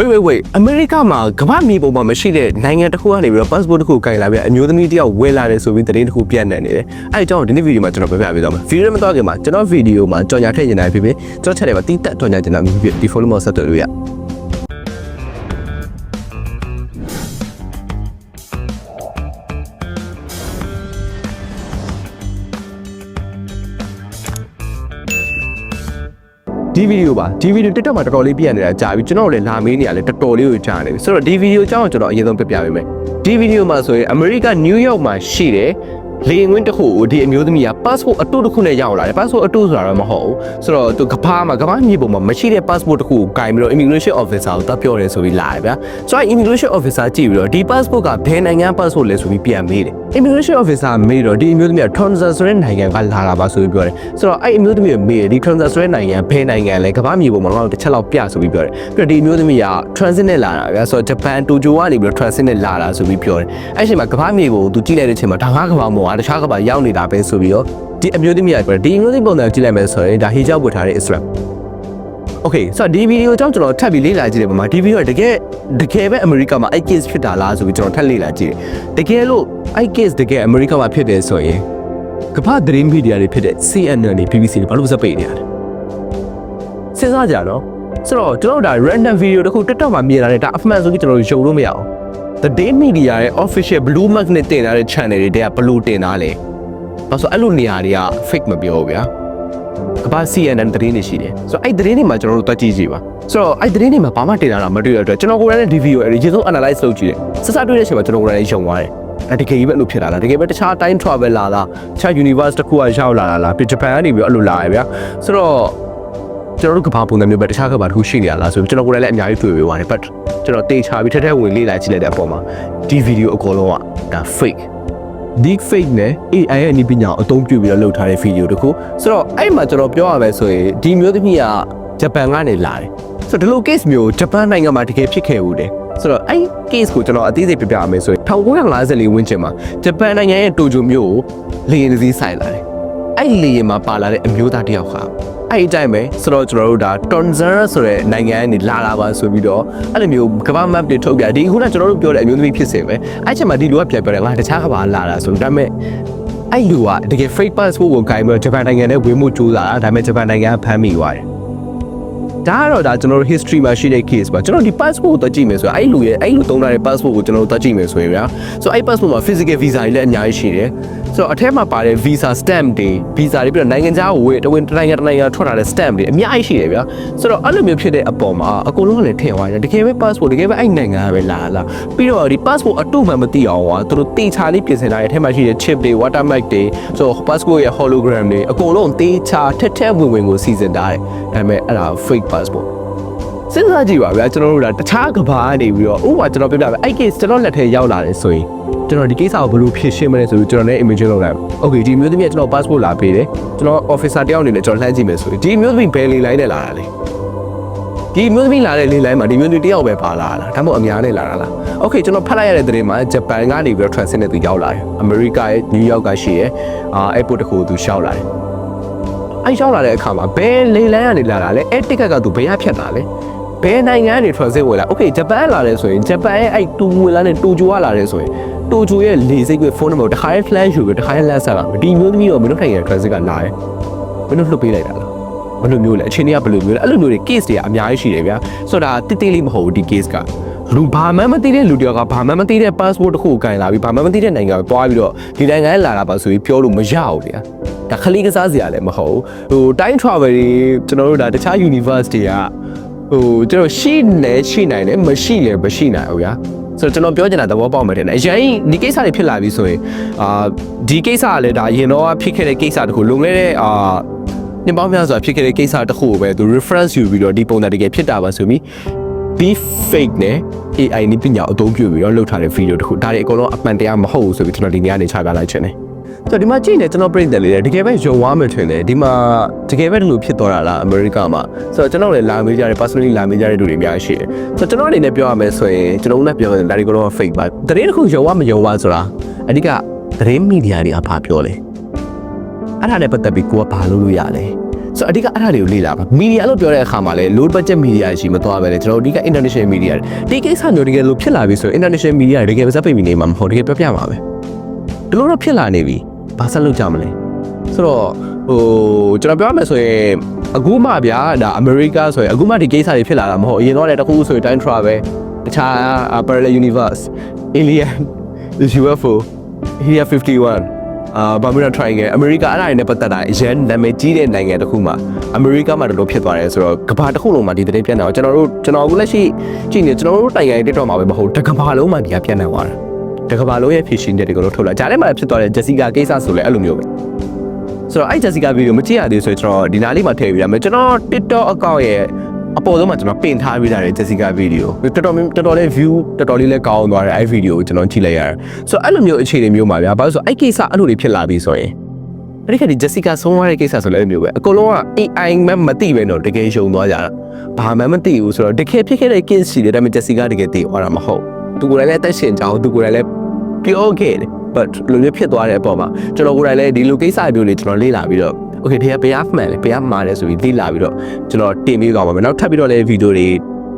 wait wait wait အမေရိကမှာကမ္ဘာမြေပုံမှာမရှိတဲ့နိုင်ငံတစ်ခုကနေပြီးတော့ passport တစ်ခုကင်လာပြီးအမျိုးသမီးတစ်ယောက်ဝယ်လာတယ်ဆိုပြီးသတင်းတစ်ခုပြန့်နှံ့နေတယ်အဲ့အကြောင်းကိုဒီနေ့ဗီဒီယိုမှာကျွန်တော်ပြပြပေးသွားမယ်ဗီဒီယိုမတော့ခင်မှာကျွန်တော်ဗီဒီယိုမှာကြော်ညာထည့်နေတာဖြစ်ဖြစ်ကျွန်တော်ချက်တယ်မှာတီးတက်ကြော်ညာချင်တာမျိုးဖြစ်ဒီ follow မှာဆက်သွယ်လို့ရ ဒီဗီဒီယိုပါဒီဗီဒီယို TikTok မှာတော်တော်လေးပြန့်နေတာကြာပြီကျွန်တော်တို့လည်းလာမေးနေရလဲတော်တော်လေးကိုကြာနေပြီဆိုတော့ဒီဗီဒီယိုအကြောင်းကိုကျွန်တော်အရင်ဆုံးပြပြပေးမယ်ဒီဗီဒီယိုမှာဆိုရင်အမေရိကနယူးယောက်မှာရှိတယ်လေရင်ခွင်းတစ်ခုကိုဒီအမျိုးသမီးက passport အတူတစ်ခုနဲ့ရောက်လာတယ် passport အတူဆိုတာတော့မဟုတ်ဘူးဆိုတော့သူကဘာမှာကဘာမြေပုံမှာမရှိတဲ့ passport တစ်ခုကိုကင်ပြီးတော့ immigration officer ကိုတပ်ပြောတယ်ဆိုပြီးလာတယ်ဗျာဆိုတော့ immigration officer ကြည့်ပြီးတော့ဒီ passport ကဘယ်နိုင်ငံ passport လဲဆိုပြီးပြန်မေးတယ် immigration officer မေးတော့ဒီအမျိုးသမီးက Tonza ဆိုတဲ့နိုင်ငံကလာတာပါဆိုပြီးပြောတယ်ဆိုတော့အဲ့အမျိုးသမီးကမေးတယ်ဒီ Tonza ဆိုတဲ့နိုင်ငံဘယ်နိုင်ငံလဲကမ္ဘာမြေပုံမှာတော့တစ်ချက်လောက်ပြဆိုပြီးပြောတယ်ပြီးတော့ဒီအမျိုးသမီးက transit နဲ့လာတာဗျာဆိုတော့ Japan Tokyo ကနေပြီးတော့ transit နဲ့လာတာဆိုပြီးပြောတယ်အဲ့အချိန်မှာကမ္ဘာမြေပုံကိုသူကြည့်လိုက်တဲ့အချိန်မှာဒါငါကမ္ဘာမောကတခြားကမ္ဘာရောက်နေတာပဲဆိုပြီးတော့ဒီအမျိုးသမီးကပြောတယ်ဒီအမျိုးသမီးပုံစံကိုကြည့်လိုက်မယ်ဆိုရင်ဒါ hijab ဝတ်ထားတဲ့ Islam Okay ဆိုတော့ဒီဗီဒီယိုအကြောင်းကျွန်တော်ထပ်ပြီးလေ့လာကြည့်တယ်ပမာဒီဗီဒီယိုကတကယ်တကယ်ပဲအမေရိကမှာအဲ့ case ဖြစ်တာလားဆိုပြီးကျွန်တော်ထပ်လေ့လာကြည့်တယ်တကယ်လို့အဲ့ case တကယ်အမေရိကမှာဖြစ်တယ်ဆိုရင်ကမ္ဘာသတင်းမီဒီယာတွေဖြစ်တဲ့ CNN တွေ BBC တွေဘာလို့စပိတ်နေရလဲစဉ်းစားကြတော့ဆိုတော့ကျွန်တော်တို့ဒါ random video တစ်ခု TikTok မှာမြင်လာတဲ့ဒါအမှန်ဆိုပြီးကျွန်တော်တို့ယုံလို့မရအောင် The Day Media ရဲ့ official blue mark နဲ့တင်ထားတဲ့ channel တွေတဲကဘလို့တင်ထားလဲဘာလို့ဆိုအဲ့လိုနေရာတွေက fake မပြောဘူးဗျာ ကမ္ဘာ CNN သတင်းတွေရှိတယ်ဆိုတော့အဲ့သတင်းတွေမှာကျွန်တော်တို့တွက်ကြည့်ကြည့်ပါဆိုတော့အဲ့သတင်းတွေမှာဘာမှတင်လာတာမတွေ့ရတဲ့အတွက်ကျွန်တော်ကိုယ်တိုင်လည်းဒီဗီဒီယိုအဲ့ဒီရေဆုံး analyze လုပ်ကြည့်တယ်စစတွေ့တဲ့အချိန်မှာကျွန်တော်ကိုယ်တိုင်လည်းယုံသွားတယ်အဲ့တကယ်ကြီးပဲအဲ့လိုဖြစ်လာတာတကယ်ပဲတခြား time travel လာတာတခြား universe တစ်ခုကရောက်လာတာလားပြဂျပန်ကနေပြီးအဲ့လိုလာရဗျာဆိုတော့ကျွန်တော်တို့ကဘာပုံစံမျိုးပဲတခြားကဘာတစ်ခုရှိနေရလားဆိုပြီးကျွန်တော်ကိုယ်တိုင်လည်းအများကြီးတွေ့ပေးပါတယ် but ကျွန်တော်တေချာပြီးထက်ထက်ဝင်လေ့လာကြည့်လိုက်တဲ့အပေါ်မှာဒီဗီဒီယိုအကုန်လုံးကဒါ fake deep fake နဲ့ AI ရဲ့အနည်းပညာကိုအသုံးပြုပြီးတော့လုပ်ထားတဲ့ဗီဒီယိုတခုဆိုတော့အဲ့မှာကျွန်တော်ပြောရမယ်ဆိုရင်ဒီမျိုးသမီးကဂျပန်ကနေလာတယ်ဆိုတော့ဒီလို case မျိုးဂျပန်နိုင်ငံမှာတကယ်ဖြစ်ခဲ့ဦးတယ်ဆိုတော့အဲ့ case ကိုကျွန်တော်အသေးစိတ်ပြပြရမယ်ဆိုရင်1954ဝန်းကျင်မှာဂျပန်နိုင်ငံရဲ့တိုကျိုမြို့ကိုလေယာဉ်တစ်စီးဆိုင်လာတယ်အဲ့ဒီလေယာဉ်မှာပါလာတဲ့အမျိုးသားတစ်ယောက်ဟာ အဲ့ဒီအတိုင်းပဲဆိုတော့ကျွန်တော်တို့ဒါ Tonza ဆိုတဲ့နိုင်ငံကနေလာလာပါဆိုပြီးတော့အဲ့လိုမျိုးကမ္ဘာ map တွေထုတ်ပြဒီခုနကကျွန်တော်တို့ပြောတဲ့အမျိုးသမီးဖြစ်စဉ်ပဲအဲ့ချိန်မှာဒီလူကပြန်ပြောတယ်ငါတခြားကမ္ဘာလာတာဆိုဒါပေမဲ့အဲ့လူကတကယ် fake passport ကိုဂိုင်းပြီးတော့ဂျပန်နိုင်ငံနဲ့ဝင်မှုကြိုးစားတာဒါပေမဲ့ဂျပန်နိုင်ငံကဖမ်းမိသွားတယ်ဒါကတော့ဒါကျွန်တော်တို့ history မှာရှိတဲ့ case ပါကျွန်တော်ဒီ passport ကိုတွက်ကြည့်မယ်ဆိုရင်အဲ့လူရဲ့အဲ့လူသုံးထားတဲ့ passport ကိုကျွန်တော်တို့တွက်ကြည့်မယ်ဆိုရင်ဗျာဆိုတော့အဲ့ passport မှာ physical visa တွေလည်းအများကြီးရှိတယ် ဆိုတော့အထက်မှာပါတဲ့ visa stamp တွေ visa တွေပြီးတော့နိုင်ငံခြားကိုဝယ်တဝင်တစ်နိုင်ငံတစ်နိုင်ငံထွက်လာတဲ့ stamp တွေအများကြီးရှိတယ်ဗျာဆိုတော့အဲ့လိုမျိုးဖြစ်တဲ့အပေါ်မှာအကုန်လုံးကလည်းထည့်သွားတယ်တကယ်ပဲ passport တကယ်ပဲအဲ့နိုင်ငံကပဲလာလာပြီးတော့ဒီ passport အတုမှန်မသိအောင်ကွာသူတို့တေချာလေးပြင်ဆင်ထားတဲ့အထက်မှာရှိတဲ့ chip တွေ watermark တွေဆိုတော့ passport ရဲ့ hologram တွေအကုန်လုံးတေချာထက်ထက်ဝင်ဝင်ကိုစီစဉ်ထားတယ်ဒါပေမဲ့အဲ့ဒါ fake passport စဉ်းစားကြည့်ပါဗျာကျွန်တော်တို့ဒါတခြားကဘာကနေပြီးတော့ဥပမာကျွန်တော်ပြပြမယ်အဲ့ case ကျွန်တော်လက်ထဲရောက်လာတယ်ဆိုရင်ကျွန်တော်ဒီကိစ္စကိုဘယ်လိုဖြေရှင်းမလဲဆိုပြီးကျွန်တော်လည်း image လုပ်လိုက်။ Okay ဒီမျိုးသမီးကကျွန်တော် passport လာပေးတယ်။ကျွန်တော် officer တယောက်အနေနဲ့ကျွန်တော်လှမ်းကြည့်မယ်ဆိုရင်ဒီမျိုးသမီးဘယ်လေလိုင်းနဲ့လာတာလဲ။ဒီမျိုးသမီးလာတဲ့လေလိုင်းမှာဒီမျိုးသမီးတယောက်ပဲပါလာတာ။ဒါမှမဟုတ်အများနဲ့လာတာလား။ Okay ကျွန်တော်ဖတ်လိုက်ရတဲ့သတင်းမှာဂျပန်ကနေပြီးတော့ transit နဲ့သူရောက်လာတယ်။ America ရဲ့ New York ကရှိရဲ့အာ airport တစ်ခုကိုသူရှောက်လာတယ်။အဲ့ရှောက်လာတဲ့အခါမှာဘယ်လေလိုင်းကနေလာတာလဲ။အဲ့ ticket ကသူဘယ်ရဖြတ်တာလဲ။ ဘယ်နိုင်ငံကနေ transit ဝင်လာ။ Okay ဂျပန်လာတယ်ဆိုရင်ဂျပန်ရဲ့အဲ့တူဝင်လာတဲ့တိုဂျိုကလာတယ်ဆိုရင်တိုဂျိုရဲ့လေစိတ်ကဖုန်းနံပါတ်တခါရဲ flash ယူပြီးတခါရဲလက်ဆက်လာဒီမျိုးသမီးတော့မင်းတို့ထိုင်ရ transit ကလာတယ်။မင်းတို့လွှတ်ပေးလိုက်တာလား။ဘယ်လိုမျိုးလဲအချိန်တွေကဘယ်လိုမျိုးလဲအဲ့လိုမျိုးတွေ case တွေကအများကြီးရှိတယ်ဗျာ။ဆိုတော့ဒါတိတိလေးမဟုတ်ဘူးဒီ case ကလူဘာမှမသိတဲ့လူတယောက်ကဘာမှမသိတဲ့ passport တစ်ခုကိုကင်လာပြီးဘာမှမသိတဲ့နိုင်ငံကိုသွားပြီးတော့ဒီနိုင်ငံလာတာပါဆိုပြီးပြောလို့မရဘူးဗျာ။ဒါခလေးကစားစရာလည်းမဟုတ်ဘူး။ဟို time travel တွေကျွန်တော်တို့ဒါတခြား universe တွေက ဟိုကျွန်တော်ရှိနေရှိနိုင်တယ်မရှိလည်းမရှိနိုင်ဘူးဗျာဆိုတော့ကျွန်တော်ပြောချင်တာသဘောပေါက်မှတယ်အရင်ဒီကိစ္စတွေဖြစ်လာပြီဆိုရင်အာဒီကိစ္စကလည်းဒါအရင်တော့ဖြစ်ခဲ့တဲ့ကိစ္စတခုလုံခဲ့တဲ့အာညပေါင်းများစွာဖြစ်ခဲ့တဲ့ကိစ္စတခုကိုပဲသူ reference ယူပြီးတော့ဒီပုံစံတကယ်ဖြစ်တာပါဆိုပြီး be fake နဲ့ AI နည်းပညာအသုံးပြုပြီးတော့လုပ်ထားတဲ့ video တခုဒါတွေအကုန်လုံးအမှန်တရားမဟုတ်ဘူးဆိုပြီးကျွန်တော်ဒီနေ့ကနေခြားပြလိုက်ချင်တယ် ဆိုတော့ဒီမှာကြည့်နေကျွန်တော်ပြိတ္တလေးတကယ်ပဲယုံသွားမှထင်တယ်ဒီမှာတကယ်ပဲဒီလိုဖြစ်သွားတာလားအမေရိကမှာဆိုတော့ကျွန်တော်လည်းလာမေးကြတယ် personally လာမေးကြတဲ့လူတွေအများကြီးရှိတယ်ဆိုတော့ကျွန်တော်အနေနဲ့ပြောရမယ်ဆိုရင်ကျွန်တော်လည်းပြောရင်ဒါတွေကတော့ fake ပါတရင်တစ်ခုယုံဝမယုံဝဆိုတာအဓိကသတင်းမီဒီယာတွေကဘာပြောလဲအဲ့ဒါနဲ့ပတ်သက်ပြီးကိုကဘာလုပ်လို့ရလဲဆိုတော့အဓိကအဲ့ဒါတွေကိုလေ့လာပါမီဒီယာလို့ပြောတဲ့အခါမှာလည်း low budget media ရှိမသွားပဲလေကျွန်တော်တို့အဓိက international media တွေဒီကိစ္စမျိုးတကယ်လို့ဖြစ်လာပြီဆိုရင် international media တွေတကယ်ပါစပ်ပိတ်မိနေမှာမဟုတ်တကယ်ပြောပြမှာပဲဒီလိုတော့ဖြစ်လာနေပြီ ဘာဆက်လုပ်ကြမလဲဆိုတော့ဟိုကျွန်တော်ပြောရမယ်ဆိုရင်အခုမှဗျာဒါအမေရိကဆိုရင်အခုမှဒီကိစ္စတွေဖြစ်လာတာမဟုတ်အရင်တော့လည်းတခုဆိုရင် time travel တခြား parallel universe alien UFO Area 51အာဘာမီရာ triangle အမေရိကအဲ့ဒါတွေနဲ့ပတ်သက်တာအရင်နာမည်ကြီးတဲ့နိုင်ငံတစ်ခုမှာအမေရိကမှာတော်တော်ဖြစ်သွားတယ်ဆိုတော့ကမ္ဘာတစ်ခုလုံးမှာဒီသတင်းပြန့်တာကိုကျွန်တော်တို့ကျွန်တော်အခုလက်ရှိကြည့်နေကျွန်တော်တို့တိုင်ရိုင်တက်တော့မှာပဲမဟုတ်တစ်ကမ္ဘာလုံးမှာဒီကပြန့်နေသွားတာ တစ်ကမ္ဘာလုံးရဲ့ဖြစ်ရှင်တဲ့ဒီကိုလို့ထုတ်လာဂျားထဲမှာဖြစ်သွားတဲ့ဂျက်စီကာကိစ္စဆိုလဲအဲ့လိုမျိုးပဲဆိုတော့အဲ့ဂျက်စီကာဗီဒီယိုမကြည့်ရသေးဆိုရင်ကျွန်တော်ဒီနားလေးမှာထည့်ပေးရမယ်ကျွန်တော် TikTok account ရဲ့အပေါ်ဆုံးမှာကျွန်တော်ပင်ထားပေးတာတဲ့ဂျက်စီကာဗီဒီယိုတော်တော်တော်တော်လေး view တော်တော်လေးလည်းကောင်းသွားတယ်အဲ့ဗီဒီယိုကိုကျွန်တော်ကြည့်လိုက်ရတယ်ဆိုတော့အဲ့လိုမျိုးအခြေအနေမျိုးမှာဗျာဘာလို့ဆိုအဲ့ကိစ္စအဲ့လိုတွေဖြစ်လာပြီဆိုရင်အဲ့ဒီခါဒီ Jessica ဆုံးသွားတဲ့ကိစ္စဆိုလည်းအဲ့လိုမျိုးပဲအကုန်လုံးက AI မှမသိပဲတော့တကယ်ရှုံသွားကြတာဘာမှမသိဘူးဆိုတော့တကယ်ဖြစ်ခဲ့တဲ့ case ရှိတယ်ဒါပေမဲ့ Jessica တကယ်သိသွားတာမဟုတ်သူကိုယ်တိုင်လည်းအသက်ရှင်ကြအောင်သူကိုယ်တိုင်လည်း ပြောခဲ့တယ် but လူမျိုးဖြစ်သွားတဲ့အပေါ်မှာကျွန်တော်ကိုယ်တိုင်လည်းဒီလိုကိစ္စမျိုးလေးကျွန်တော်လေ့လာပြီးတော့ okay ဒီကဘယ်အမှန်လဲဘယ်အမှားလဲဆိုပြီးလေ့လာပြီးတော့ကျွန်တော်တင်ပြီးတော့ပါမယ်နောက်ထပ်ပြီးတော့လည်းဗီဒီယိုတွေ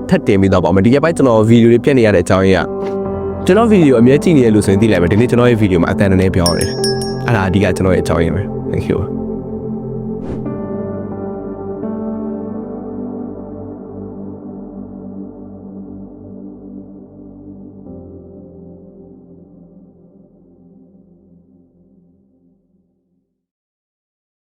ထပ်တင်ပြီးတော့ပါမယ်ဒီကပိုင်းကျွန်တော်ဗီဒီယိုတွေပြည့်နေရတဲ့အကြောင်းရင်းကကျွန်တော်ဗီဒီယိုအမြဲကြည့်နေရလို့ဆိုရင်သိလိုက်မယ်ဒီနေ့ကျွန်တော်ရဲ့ဗီဒီယိုမှာအတန်တည်းပြောရတယ်အဲ့ဒါအဓိကကျွန်တော်ရဲ့အကြောင်းရင်းပဲ thank you